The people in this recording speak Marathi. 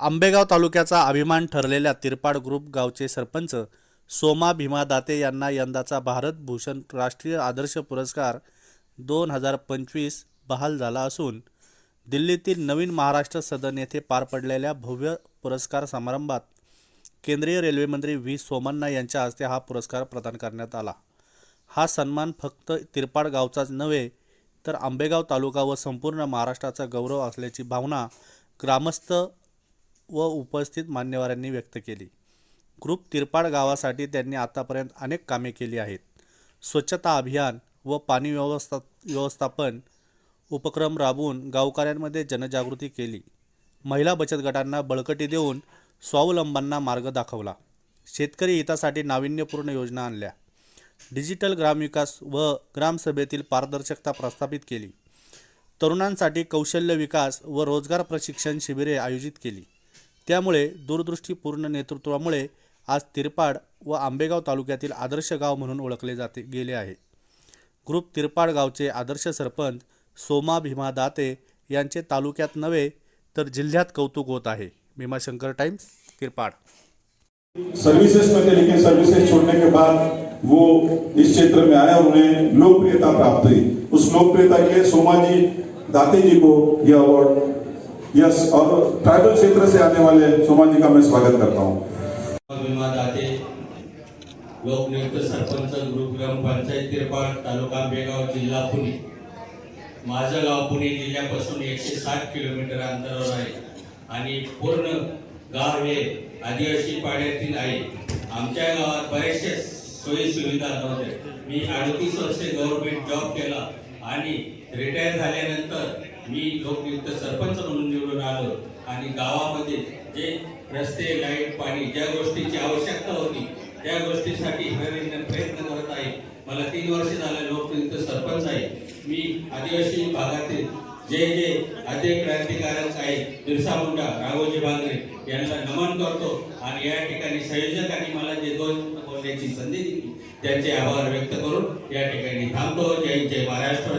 आंबेगाव तालुक्याचा अभिमान ठरलेल्या तिरपाड ग्रुप गावचे सरपंच सोमा भीमा दाते यांना यंदाचा भारत भूषण राष्ट्रीय आदर्श पुरस्कार दोन हजार पंचवीस बहाल झाला असून दिल्लीतील नवीन महाराष्ट्र सदन येथे पार पडलेल्या भव्य पुरस्कार समारंभात केंद्रीय रेल्वेमंत्री व्ही सोमण्णा यांच्या हस्ते हा पुरस्कार प्रदान करण्यात आला. हा सन्मान फक्त तिरपाड गावचाच नव्हे तर आंबेगाव तालुका व संपूर्ण महाराष्ट्राचा गौरव असल्याची भावना ग्रामस्थ व उपस्थित मान्यवरांनी व्यक्त केली. ग्रुप तिरपाड गावासाठी त्यांनी आतापर्यंत अनेक कामे केली आहेत. स्वच्छता अभियान व पाणी व्यवस्था व्यवस्थापन उपक्रम राबवून गावकऱ्यांमध्ये जनजागृती केली. महिला बचत गटांना बळकटी देऊन स्वावलंबांना मार्ग दाखवला. शेतकरी हितासाठी नाविन्यपूर्ण योजना आणल्या. डिजिटल ग्रामविकास व ग्रामसभेतील पारदर्शकता प्रस्थापित केली. तरुणांसाठी कौशल्य विकास व रोजगार प्रशिक्षण शिबिरे आयोजित केली. त्यामुळे दूरदृष्टीपूर्ण नेतृत्वामुळे आज तिरपाड व आंबेगाव तालुक्यातील आदर्श गाव म्हणून ओळखले जाते गेले आहे. ग्रुप तिरपाड गावचे आदर्श सरपंच सोमा भीमा दाते यांचे तालुक्यात नव्हे तर जिल्ह्यात कौतुक होत आहे. भीमाशंकर टाइम्स तिरपाड. सर्विसेज में थे लेकिन सर्विसेज छोड़ने के बाद वो इस क्षेत्र में आए और उन्हें लोकप्रियता प्राप्त हुई. उस लोकप्रियता के लिए सोमा जी दाते जी को यह अवार्ड यस और ट्राइबल क्षेत्र से आने वाले सोमा जी का मैं स्वागत करता हूँ। विमा दाते लोकनियुक्त सरपंच ग्रुप पंचायत तिरपाड तालुका बेगाव जिल्हा पुणे. माझं गाव पुणे जिल्ह्यापासून एकशे साठ किलोमीटर अंतरावर आहे आणि पूर्ण गाव हे आदिवासी पाड्यातील आहे. आमच्या गावात बरेचसे सोयी सुविधा नव्हत्या. मी अडतीस वर्षे गव्हर्नमेंट जॉब केला आणि रिटायर झाल्यानंतर मी लोकनियुक्त सरपंच आणि गावामध्ये जे रस्ते लाइट पाणी ज्या गोष्टीची आवश्यकता होती त्या गोष्टीसाठी हरविन प्रयत्न करत आहे. मला तीन वर्ष झाले लोकनियुक्त सरपंच आहे मी आदिवासी भागातील जे जे आद्य क्रांतिकारक आहेत बिरसा मुंडा राघोजी बांगरे यांना नमन करतो आणि या ठिकाणी संयोजकांनी मला जे दोन बोलण्याची संधी दिली त्यांचे आभार व्यक्त करून या ठिकाणी थांबतो. जय जय महाराष्ट्र.